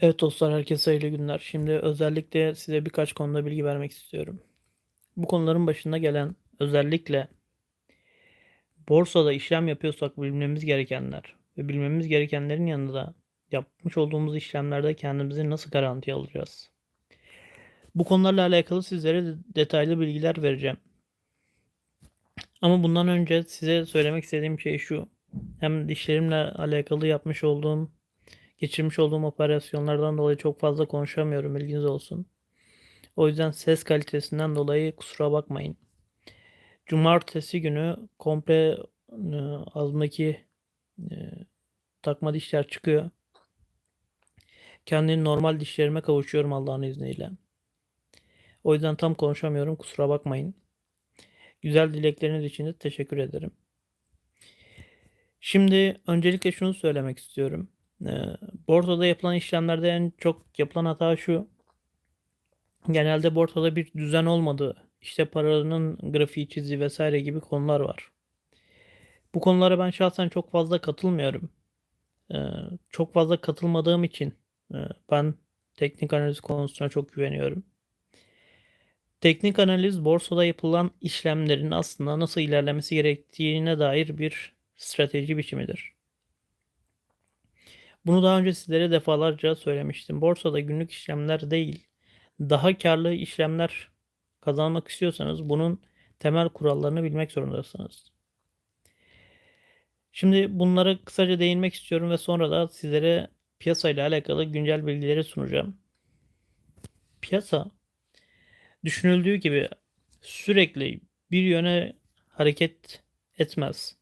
Evet dostlar herkese hayırlı günler. Şimdi özellikle size birkaç konuda bilgi vermek istiyorum. Bu konuların başında gelen özellikle borsada işlem yapıyorsak bilmemiz gerekenler ve bilmemiz gerekenlerin yanında yapmış olduğumuz işlemlerde kendimizi nasıl garantiye alacağız? Bu konularla alakalı sizlere de- detaylı bilgiler vereceğim. Ama bundan önce size söylemek istediğim şey şu. Hem dişlerimle alakalı yapmış olduğum geçirmiş olduğum operasyonlardan dolayı çok fazla konuşamıyorum bilginiz olsun. O yüzden ses kalitesinden dolayı kusura bakmayın. Cumartesi günü komple e, ağzımdaki e, takma dişler çıkıyor. Kendi normal dişlerime kavuşuyorum Allah'ın izniyle. O yüzden tam konuşamıyorum kusura bakmayın. Güzel dilekleriniz için de teşekkür ederim. Şimdi öncelikle şunu söylemek istiyorum. Ee, borsada yapılan işlemlerde en çok yapılan hata şu. Genelde borsada bir düzen olmadığı, işte paranın grafiği çizdiği vesaire gibi konular var. Bu konulara ben şahsen çok fazla katılmıyorum. Ee, çok fazla katılmadığım için e, ben teknik analiz konusuna çok güveniyorum. Teknik analiz borsada yapılan işlemlerin aslında nasıl ilerlemesi gerektiğine dair bir strateji biçimidir. Bunu daha önce sizlere defalarca söylemiştim. Borsada günlük işlemler değil, daha karlı işlemler kazanmak istiyorsanız bunun temel kurallarını bilmek zorundasınız. Şimdi bunlara kısaca değinmek istiyorum ve sonra da sizlere piyasa ile alakalı güncel bilgileri sunacağım. Piyasa düşünüldüğü gibi sürekli bir yöne hareket etmez.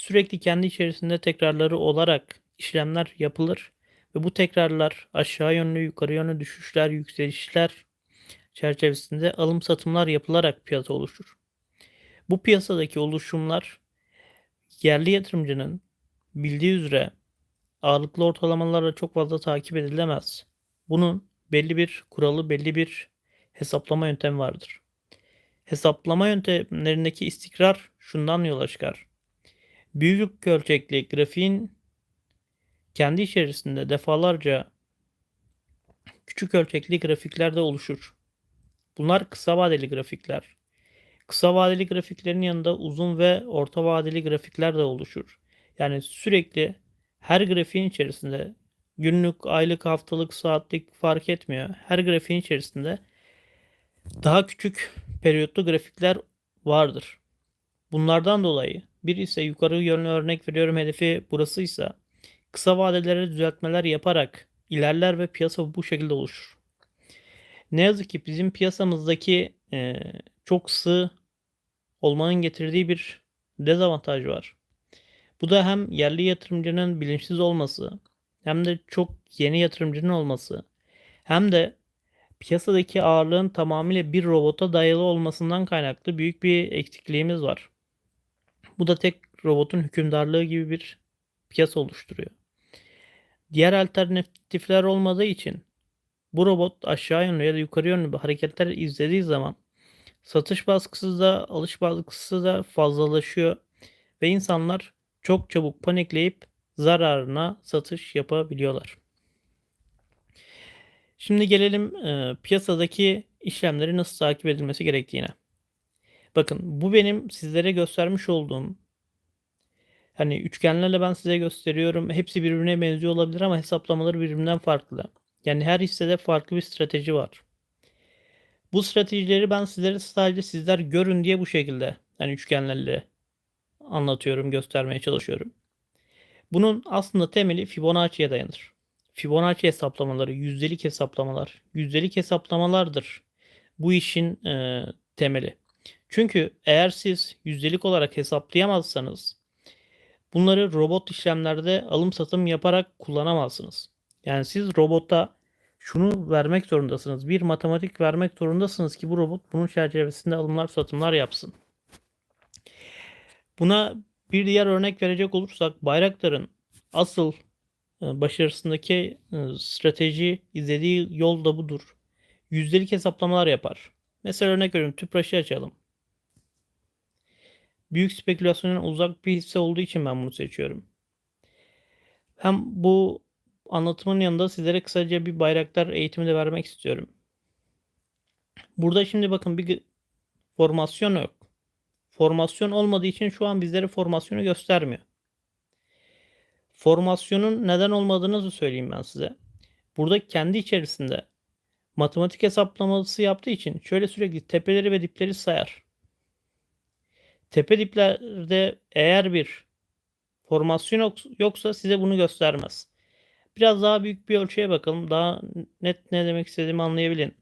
Sürekli kendi içerisinde tekrarları olarak işlemler yapılır ve bu tekrarlar aşağı yönlü, yukarı yönlü düşüşler, yükselişler çerçevesinde alım satımlar yapılarak piyasa oluşur. Bu piyasadaki oluşumlar yerli yatırımcının bildiği üzere ağırlıklı ortalamalarla çok fazla takip edilemez. Bunun belli bir kuralı, belli bir hesaplama yöntemi vardır. Hesaplama yöntemlerindeki istikrar şundan yola çıkar. Büyük ölçekli grafiğin kendi içerisinde defalarca küçük ölçekli grafikler de oluşur. Bunlar kısa vadeli grafikler. Kısa vadeli grafiklerin yanında uzun ve orta vadeli grafikler de oluşur. Yani sürekli her grafiğin içerisinde günlük, aylık, haftalık, saatlik fark etmiyor. Her grafiğin içerisinde daha küçük periyotlu grafikler vardır. Bunlardan dolayı bir ise yukarı yönlü örnek veriyorum hedefi burasıysa kısa vadelere düzeltmeler yaparak ilerler ve piyasa bu şekilde oluşur. Ne yazık ki bizim piyasamızdaki e, çok sığ olmanın getirdiği bir dezavantaj var. Bu da hem yerli yatırımcının bilinçsiz olması hem de çok yeni yatırımcının olması hem de piyasadaki ağırlığın tamamıyla bir robota dayalı olmasından kaynaklı büyük bir eksikliğimiz var. Bu da tek robotun hükümdarlığı gibi bir piyasa oluşturuyor. Diğer alternatifler olmadığı için bu robot aşağı yönlü ya da yukarı yönlü hareketler izlediği zaman satış baskısı da alış baskısı da fazlalaşıyor ve insanlar çok çabuk panikleyip zararına satış yapabiliyorlar. Şimdi gelelim e, piyasadaki işlemleri nasıl takip edilmesi gerektiğine. Bakın bu benim sizlere göstermiş olduğum hani üçgenlerle ben size gösteriyorum. Hepsi birbirine benziyor olabilir ama hesaplamaları birbirinden farklı. Yani her hissede farklı bir strateji var. Bu stratejileri ben sizlere sadece sizler görün diye bu şekilde hani üçgenlerle anlatıyorum, göstermeye çalışıyorum. Bunun aslında temeli Fibonacci'ye dayanır. Fibonacci hesaplamaları, yüzdelik hesaplamalar, yüzdelik hesaplamalardır bu işin e, temeli. Çünkü eğer siz yüzdelik olarak hesaplayamazsanız bunları robot işlemlerde alım satım yaparak kullanamazsınız. Yani siz robota şunu vermek zorundasınız. Bir matematik vermek zorundasınız ki bu robot bunun çerçevesinde alımlar satımlar yapsın. Buna bir diğer örnek verecek olursak Bayraktar'ın asıl e, başarısındaki e, strateji izlediği yol da budur. Yüzdelik hesaplamalar yapar. Mesela örnek veriyorum tüpraşı açalım. Büyük spekülasyonun uzak bir hisse olduğu için ben bunu seçiyorum. Hem bu anlatımın yanında sizlere kısaca bir bayraktar eğitimi de vermek istiyorum. Burada şimdi bakın bir formasyon yok. Formasyon olmadığı için şu an bizlere formasyonu göstermiyor. Formasyonun neden olmadığını da söyleyeyim ben size. Burada kendi içerisinde matematik hesaplaması yaptığı için şöyle sürekli tepeleri ve dipleri sayar. Tepe diplerde eğer bir formasyon yok- yoksa size bunu göstermez. Biraz daha büyük bir ölçüye bakalım. Daha net ne demek istediğimi anlayabilin.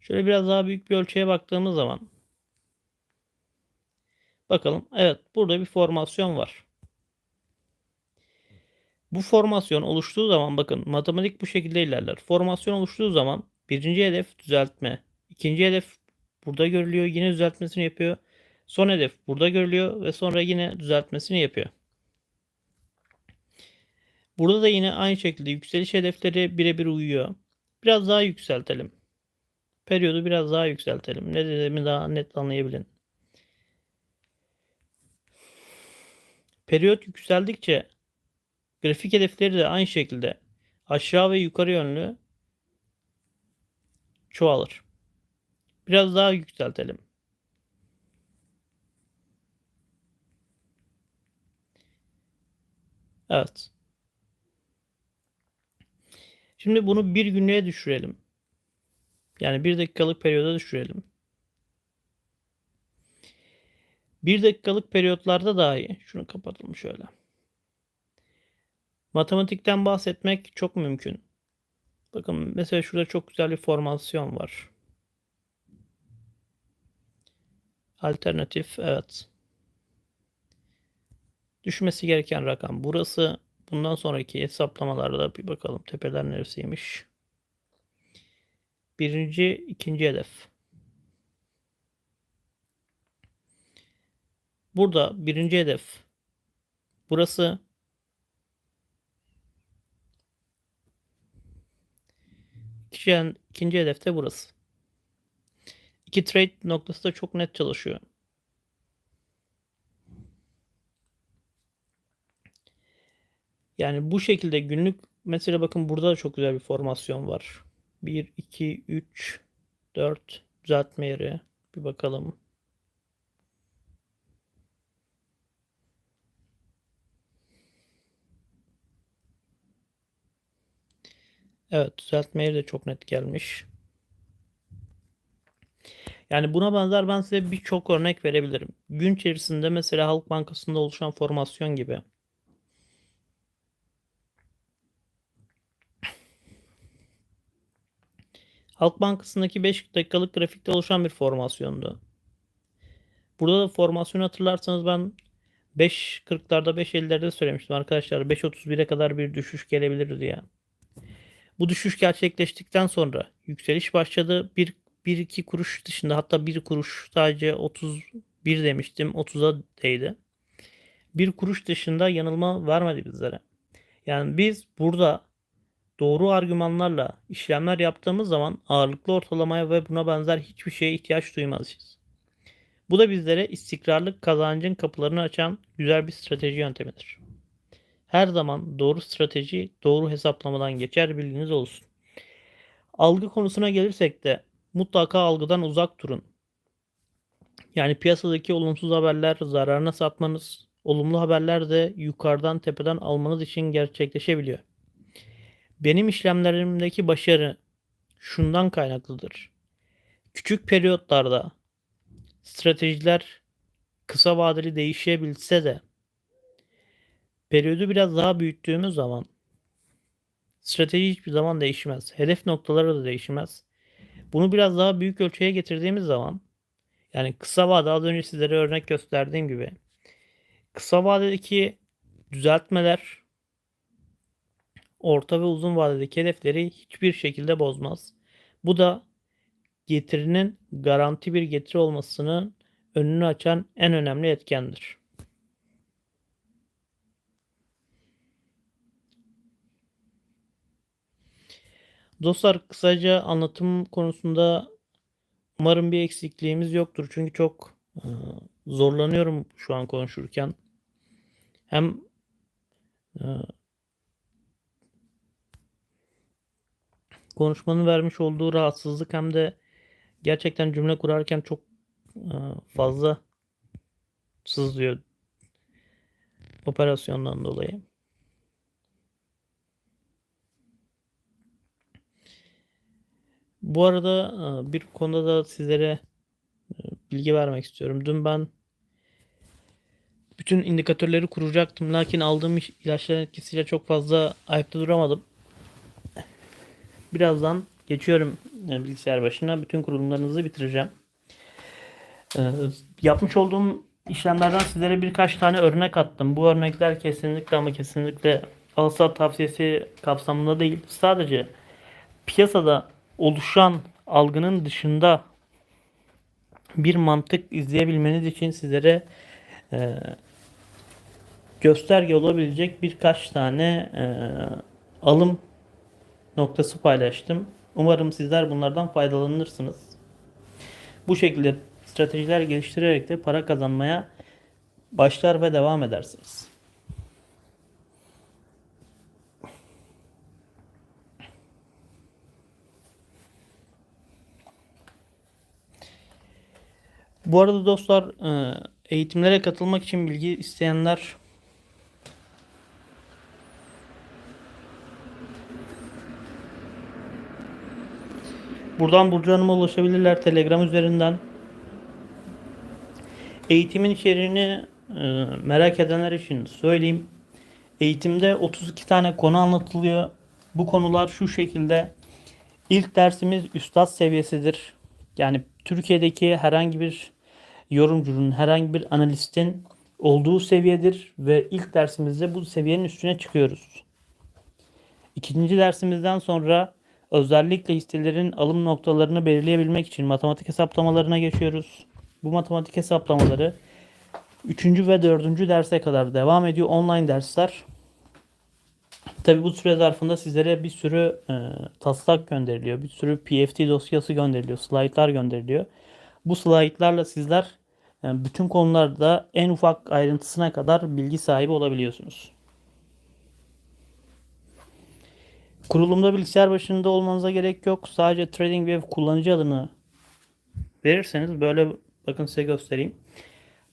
Şöyle biraz daha büyük bir ölçüye baktığımız zaman bakalım. Evet, burada bir formasyon var. Bu formasyon oluştuğu zaman bakın matematik bu şekilde ilerler. Formasyon oluştuğu zaman birinci hedef düzeltme. ikinci hedef burada görülüyor. Yine düzeltmesini yapıyor. Son hedef burada görülüyor ve sonra yine düzeltmesini yapıyor. Burada da yine aynı şekilde yükseliş hedefleri birebir uyuyor. Biraz daha yükseltelim. Periyodu biraz daha yükseltelim. Ne dediğimi daha net anlayabilin. Periyot yükseldikçe grafik hedefleri de aynı şekilde aşağı ve yukarı yönlü çoğalır. Biraz daha yükseltelim. Evet. Şimdi bunu bir günlüğe düşürelim. Yani bir dakikalık periyoda düşürelim. Bir dakikalık periyotlarda dahi şunu kapatalım şöyle. Matematikten bahsetmek çok mümkün. Bakın mesela şurada çok güzel bir formasyon var. Alternatif evet. Düşmesi gereken rakam burası. Bundan sonraki hesaplamalarda bir bakalım tepeler neresiymiş. Birinci, ikinci hedef. Burada birinci hedef. Burası. İkinci, ikinci hedef de burası. İki trade noktası da çok net çalışıyor. Yani bu şekilde günlük mesela bakın burada da çok güzel bir formasyon var. 1, 2, 3, 4 düzeltme yeri. Bir bakalım. Evet düzeltme yeri de çok net gelmiş. Yani buna benzer ben size birçok örnek verebilirim. Gün içerisinde mesela Halk Bankası'nda oluşan formasyon gibi. Halk Bankası'ndaki 5 dakikalık grafikte oluşan bir formasyondu. Burada da formasyonu hatırlarsanız ben 5.40'larda 5.50'lerde söylemiştim arkadaşlar. 5.31'e kadar bir düşüş gelebilir diye. Bu düşüş gerçekleştikten sonra yükseliş başladı. 1 1-2 kuruş dışında hatta 1 kuruş sadece 31 demiştim. 30'a değdi. 1 kuruş dışında yanılma vermedi bizlere. Yani biz burada doğru argümanlarla işlemler yaptığımız zaman ağırlıklı ortalamaya ve buna benzer hiçbir şeye ihtiyaç duymazız. Bu da bizlere istikrarlı kazancın kapılarını açan güzel bir strateji yöntemidir. Her zaman doğru strateji doğru hesaplamadan geçer bilginiz olsun. Algı konusuna gelirsek de mutlaka algıdan uzak durun. Yani piyasadaki olumsuz haberler zararına satmanız, olumlu haberler de yukarıdan tepeden almanız için gerçekleşebiliyor. Benim işlemlerimdeki başarı şundan kaynaklıdır. Küçük periyotlarda stratejiler kısa vadeli değişebilse de periyodu biraz daha büyüttüğümüz zaman strateji hiçbir zaman değişmez. Hedef noktaları da değişmez. Bunu biraz daha büyük ölçüye getirdiğimiz zaman yani kısa vade az önce sizlere örnek gösterdiğim gibi kısa vadedeki düzeltmeler orta ve uzun vadedeki hedefleri hiçbir şekilde bozmaz. Bu da getirinin garanti bir getiri olmasının önünü açan en önemli etkendir. Dostlar kısaca anlatım konusunda umarım bir eksikliğimiz yoktur. Çünkü çok e, zorlanıyorum şu an konuşurken. Hem Ee, konuşmanın vermiş olduğu rahatsızlık hem de gerçekten cümle kurarken çok e, fazla sızlıyor operasyondan dolayı. Bu arada e, bir konuda da sizlere e, bilgi vermek istiyorum. Dün ben bütün indikatörleri kuracaktım. Lakin aldığım ilaçların etkisiyle çok fazla ayakta duramadım. Birazdan geçiyorum e, bilgisayar başına. Bütün kurulumlarınızı bitireceğim. Yapmış olduğum işlemlerden sizlere birkaç tane örnek attım. Bu örnekler kesinlikle ama kesinlikle alsat tavsiyesi kapsamında değil. Sadece piyasada oluşan algının dışında bir mantık izleyebilmeniz için sizlere e, gösterge olabilecek birkaç tane e, alım noktası paylaştım. Umarım sizler bunlardan faydalanırsınız. Bu şekilde stratejiler geliştirerek de para kazanmaya başlar ve devam edersiniz. Bu arada dostlar e, eğitimlere katılmak için bilgi isteyenler buradan Burcu Hanım'a ulaşabilirler Telegram üzerinden. Eğitimin içeriğini e, merak edenler için söyleyeyim. Eğitimde 32 tane konu anlatılıyor. Bu konular şu şekilde. İlk dersimiz üstad seviyesidir. Yani Türkiye'deki herhangi bir yorumcunun, herhangi bir analistin olduğu seviyedir ve ilk dersimizde bu seviyenin üstüne çıkıyoruz. İkinci dersimizden sonra özellikle hisselerin alım noktalarını belirleyebilmek için matematik hesaplamalarına geçiyoruz. Bu matematik hesaplamaları 3. ve 4. derse kadar devam ediyor online dersler. Tabi bu süre zarfında sizlere bir sürü e, taslak gönderiliyor. Bir sürü PFT dosyası gönderiliyor. Slaytlar gönderiliyor. Bu slaytlarla sizler e, bütün konularda en ufak ayrıntısına kadar bilgi sahibi olabiliyorsunuz. Kurulumda bilgisayar başında olmanıza gerek yok. Sadece TradingView kullanıcı adını verirseniz böyle bakın size göstereyim.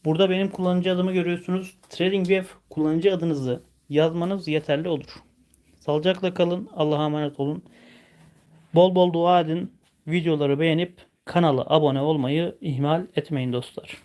Burada benim kullanıcı adımı görüyorsunuz. TradingView kullanıcı adınızı yazmanız yeterli olur. Sağlıcakla kalın. Allah'a emanet olun. Bol bol dua edin. Videoları beğenip kanala abone olmayı ihmal etmeyin dostlar.